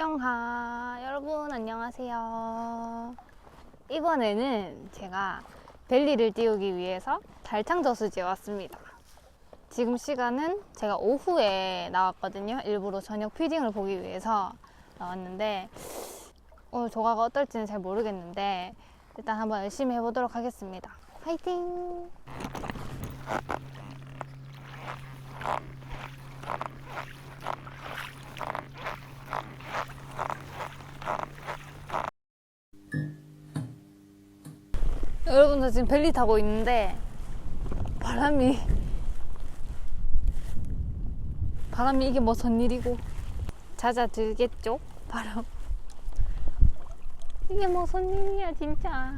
영하 여러분 안녕하세요. 이번에는 제가 벨리를 띄우기 위해서 달창 저수지에 왔습니다. 지금 시간은 제가 오후에 나왔거든요. 일부러 저녁 피딩을 보기 위해서 나왔는데 오늘 조가가 어떨지는 잘 모르겠는데 일단 한번 열심히 해보도록 하겠습니다. 화이팅! 여러분 저 지금 벨리 타고 있는데 바람이 바람이 이게 무슨 일이고? 잦아들겠죠? 바람. 이게 무슨 일이야 진짜.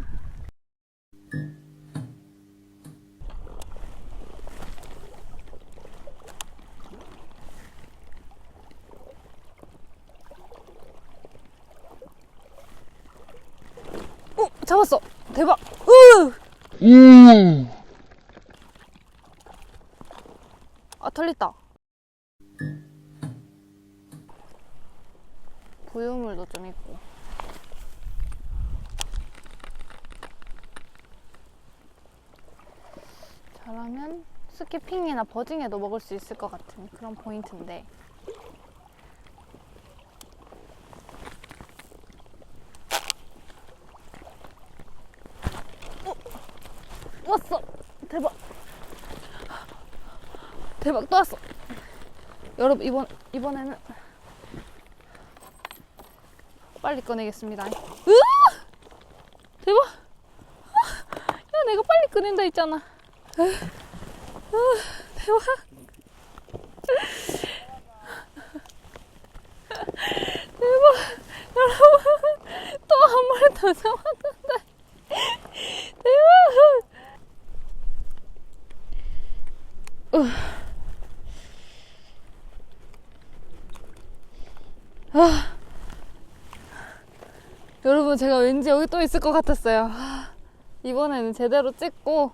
어 잡았어. 대박 으 음. 아 털렸다. 부유물도 좀 있고. 잘하면 스키핑이나 버징에도 먹을 수 있을 것 같은 그런 포인트인데 왔어 대박 대박 또 왔어 여러분 이번 이번에는 빨리 꺼내겠습니다. 으아! 대박! 야 내가 빨리 꺼낸다 했잖아. 으, 으, 대박! 대박! 여러분 또 한 마리 더 잡았는데 대박! 으. 아. 여러분 제가 왠지 여기 또 있을 것 같았어요. 하, 이번에는 제대로 찍고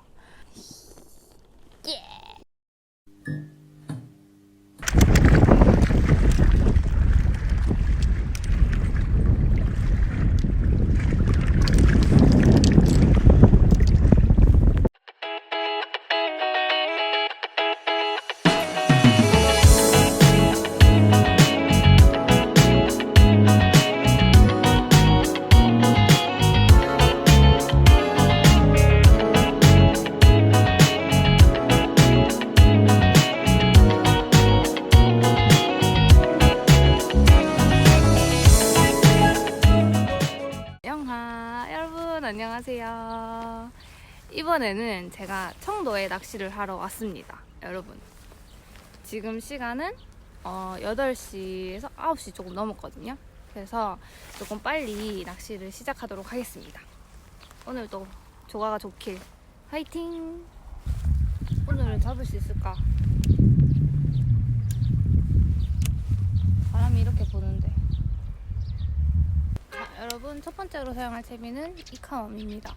안녕하세요. 이번에는 제가 청도에 낚시를 하러 왔습니다. 여러분 지금 시간은 어, 8시에서 9시 조금 넘었거든요. 그래서 조금 빨리 낚시를 시작하도록 하겠습니다. 오늘도 조가가 좋길 화이팅! 오늘은 잡을 수 있을까? 바람이 이렇게 부는데 자, 여러분 첫 번째로 사용할 채비는 이카멈입니다.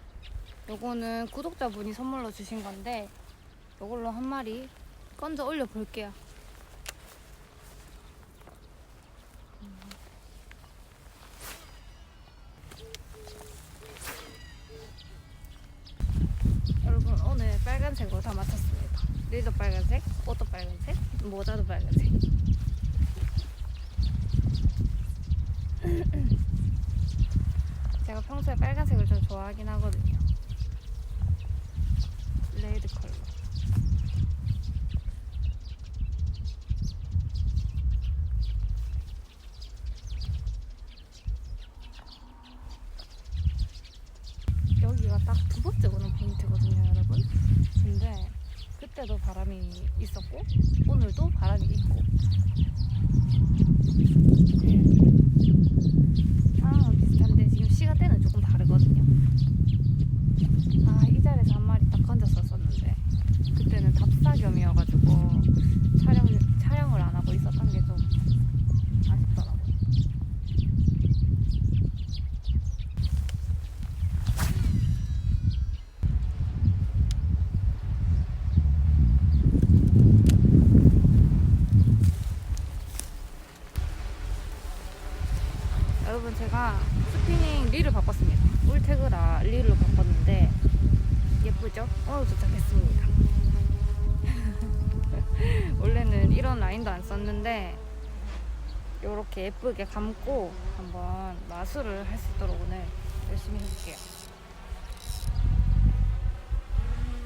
요거는 구독자분이 선물로 주신 건데 요걸로 한 마리 건져 올려 볼게요. 여러분 오늘 빨간색으로 다 맞췄습니다. 리도 빨간색, 옷도 빨간색, 모자도 빨간색. 제가 평소에 빨간색을 좀 좋아하긴 하거든요. 레드 컬러. 여기가 딱 두 번째 오는 포인트거든요, 여러분. 근데 그때도 바람이 있었고 오늘도 바람이 있고 상황은 비슷한데 지금 시간대는 조금 다르거든요. 아, 이 자리에서 한 마리 딱 건졌었었는데 그때는 답사겸이어가지고 촬영 촬영을 안 하고 있었던 게 좀 아쉽더라고. 여러분 제가 스피닝 릴을 바꿨습니다. 울테그라 릴로 바꿨는데 예쁘죠? 오늘 도착했습니다. 원래는 이런 라인도 안 썼는데 이렇게 예쁘게 감고 한번 마술을 할 수 있도록 오늘 열심히 해볼게요.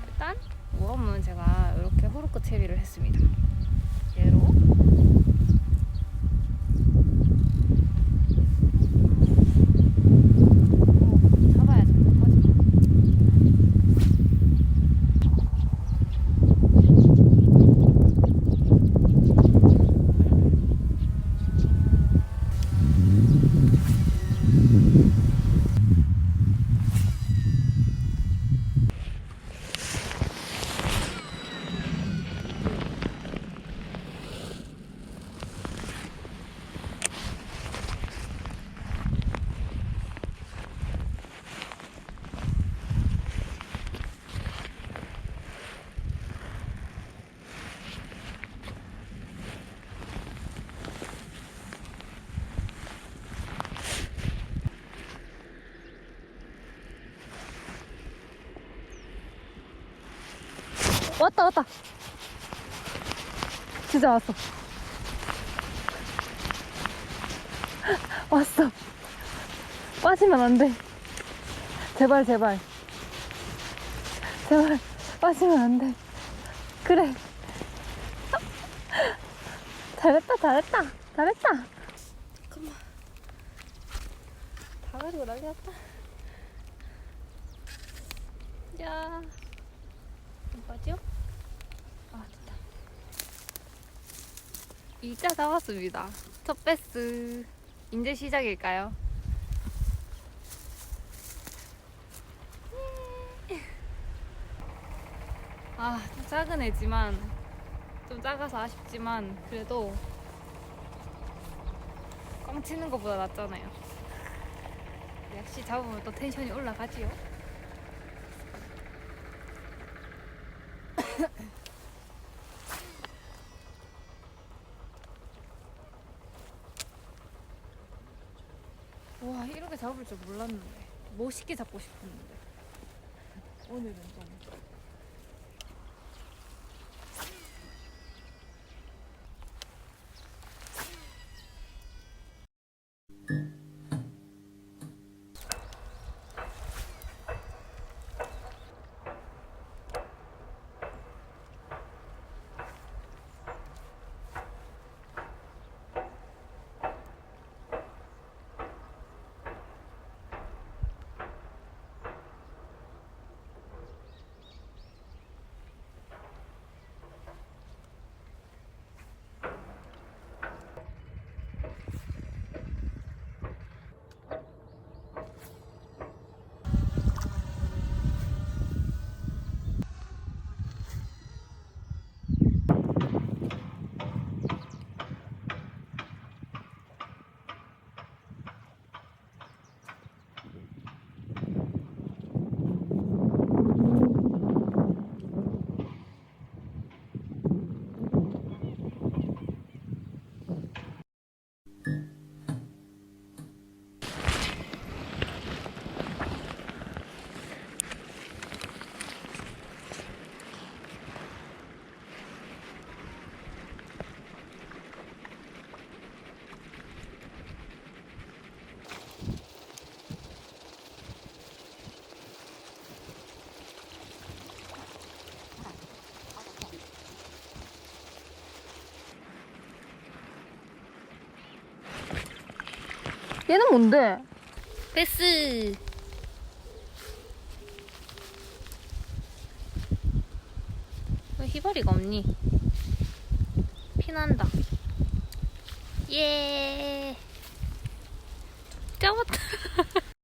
일단 웜은 제가 이렇게 호르크 채비를 했습니다. 얘로 오, 잡아야지. 꺼지. 왔다 왔다. 진짜 왔어. 왔어. 빠지면 안 돼. 제발 제발. 제발 빠지면 안 돼. 그래. 잘했다 잘했다 잘했다. 잠깐만. 다 가지고 난리 났다. 야. 안 빠져? 2자 잡았습니다. 첫 배스. 이제 시작일까요? 예. 아, 좀 작은 애지만, 좀 작아서 아쉽지만, 그래도, 꽝 치는 것보다 낫잖아요. 역시 잡으면 또 텐션이 올라가지요. 와 이렇게 잡을 줄 몰랐는데. 멋있게 잡고 싶었는데. 오늘은 좀 얘는 뭔데? 패스 왜 희발이가 없니? 피난다 예 잡았다